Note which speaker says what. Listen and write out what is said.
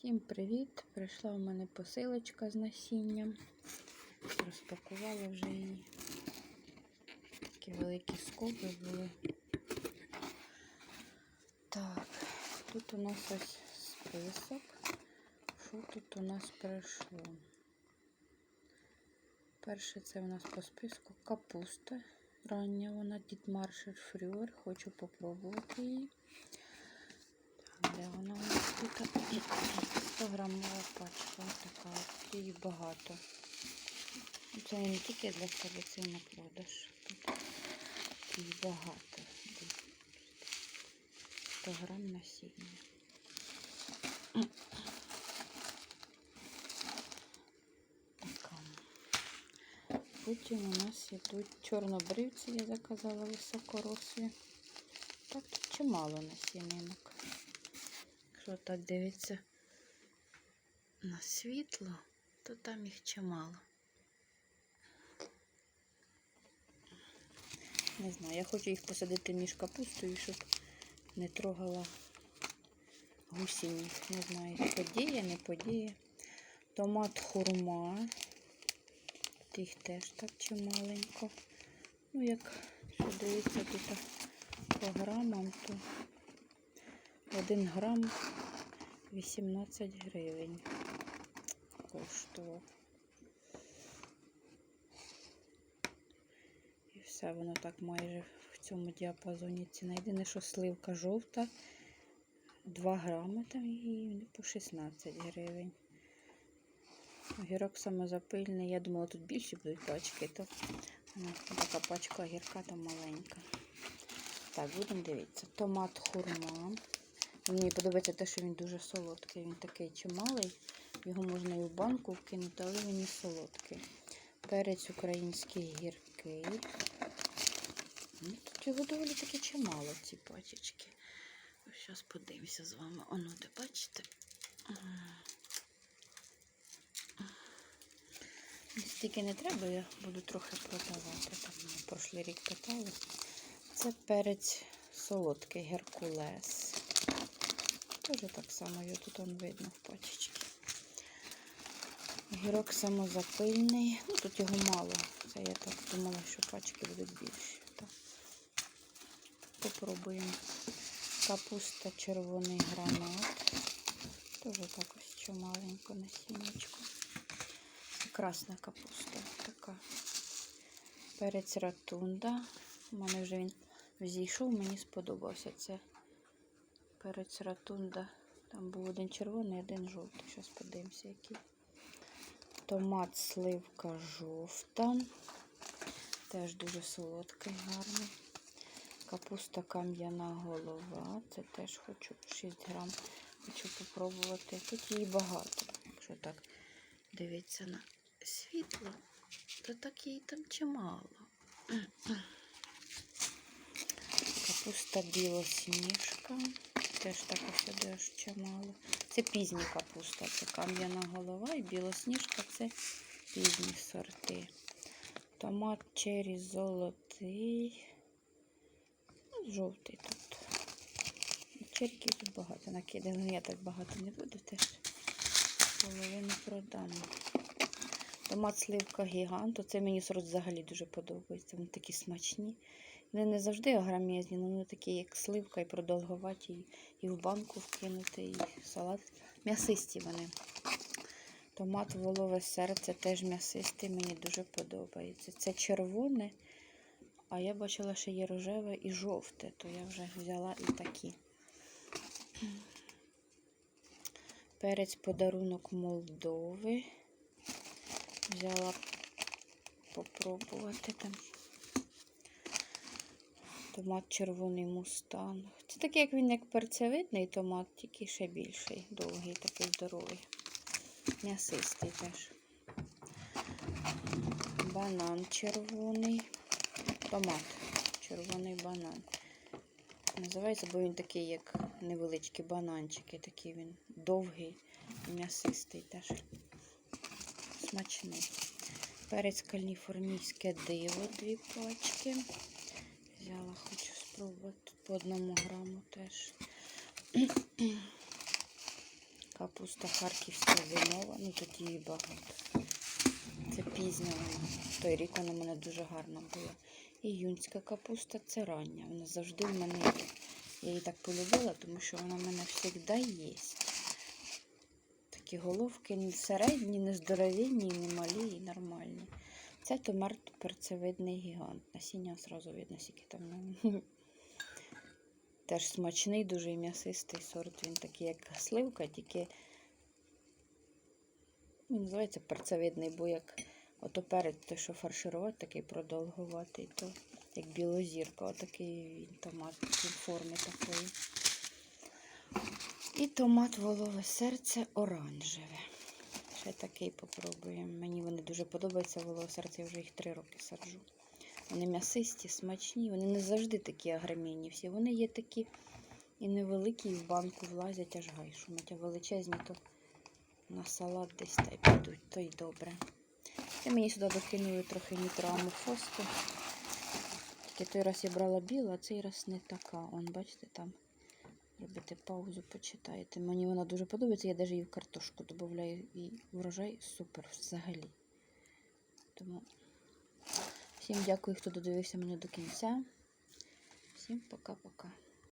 Speaker 1: Всім привіт! Прийшла у мене посилочка з насінням. Розпакувала вже її. Такі великі скоби були. Так, тут у нас ось список. Що тут у нас прийшло? Перше це у нас по списку капуста. Рання вона Дід Маршер Фрюер. Хочу попробувати її. Де вона у нас тут? 100 грамова пачка. Така от. Її багато. Це не тільки для себе, це на продаж. Тут її багато. 100 грам насіння. Потім у нас йдуть чорнобривці, я заказала високорослі. Так, тут чимало насінинок. Якщо так дивиться на світло, то там їх чимало. Не знаю, я хочу їх посадити між капустою, щоб не трогала гусінь. Не знаю, подіє, не подіє. Томат хурма. Тих теж так чималенько. Ну, як що дивиться тут по грамам, то 1 грам 18 гривень коштував. І все воно так майже в цьому діапазоні ціна. Єдине, що сливка жовта, 2 грами там і по 16 гривень. Огірок самозапильний. Я думала, тут більші будуть пачки, то ну, така пачка огірка там маленька. Так, будемо дивитися. Томат хурма. Мені подобається те, що він дуже солодкий. Він такий чималий. Його можна і в банку вкинути, але він не солодкий. Перець український гіркий. Ну, Тут його доволі таки чимало, ці пачечки. Зараз подивимося з вами. Оно, де бачите? Стільки не треба, я буду трохи продавати. Там мене прошлий рік питали. Це перець солодкий геркулес. Теж так само його тут он видно в пачечці. Гірок самозапильний. Ну, тут його мало. Це я так думала, що пачки будуть більші. Так. Попробуємо. Капуста червоний гранат. Теж так ось чималенько насіннячко. Красна капуста така. Перець ратунда. У мене вже він взійшов, мені сподобався це перець ратунда. Там був один червоний, один жовтий. Зараз подивимося, який. Томат сливка жовта. Теж дуже солодкий, гарний. Капуста кам'яна голова. Це теж хочу 6 грам. Хочу попробувати. Тут її багато. Якщо так дивитися на світло, то так її там чимало. Капуста білосніжка. Теж так ось теж чимало. Це пізні капуста, це кам'яна голова і білосніжка це пізні сорти. Томат черрі золотий. Ну, жовтий тут. Черків тут багато накидали. Я так багато не буду теж. Половину продам. Томат сливка гігант. Це мені сорт взагалі дуже подобається. Вони такі смачні. Вони не завжди огромезні, але вони такі, як сливка, і продовгуваті, і в банку вкинути, і салат. М'ясисті вони. Томат волове серце теж м'ясистий, мені дуже подобається. Це червоне, а я бачила, що є рожеве і жовте, то я вже взяла і такі. Перець подарунок Молдови. Взяла попробувати там. Томат червоний мустанг. Це такий, як він, як перцевидний томат, тільки ще більший, довгий, такий здоровий. М'ясистий теж. Банан червоний. Томат. Червоний банан. Називається, бо він такий, як невеличкі бананчики. Такий він довгий, м'ясистий теж. Смачний. Перець каліфорнійське диво, дві пачки. Взяла, хочу спробувати по одному граму теж. Капуста харківська зимова, ну тут її багато. Це пізня вона. Той рік вона в мене дуже гарна була. І юнська капуста це рання. Вона завжди в мене є. Я її так полюбила, тому що вона в мене завжди є. Такі головки середні, не здоровенні, не малі і нормальні. Це томат перцевидний гігант. Насіння одразу видно, скільки там. Теж смачний, дуже м'ясистий сорт. Він такий, як сливка, тільки він називається перцевидний, бо як ото перед те, що фарширувати, такий продовгуватий, то як білозірка, отакий томат форми такої. І томат волове серце оранжеве. Ще такий попробуємо. Мені вони дуже подобаються волове серце, я вже їх три роки саджу. Вони м'ясисті, смачні, вони не завжди такі агромінні всі. Вони є такі і невеликі, і в банку влазять аж гай шумить, а величезні, то на салат десь та й підуть, то й добре. І мені сюди докинули трохи нітроамофоску. Тільки той раз я брала білу, а цей раз не така. Он, бачите, там робите паузу, почитаєте. Мені вона дуже подобається, я навіть її в картошку додаю і врожай супер взагалі. Тому всім дякую, хто додивився мене до кінця. Всім пока-пока.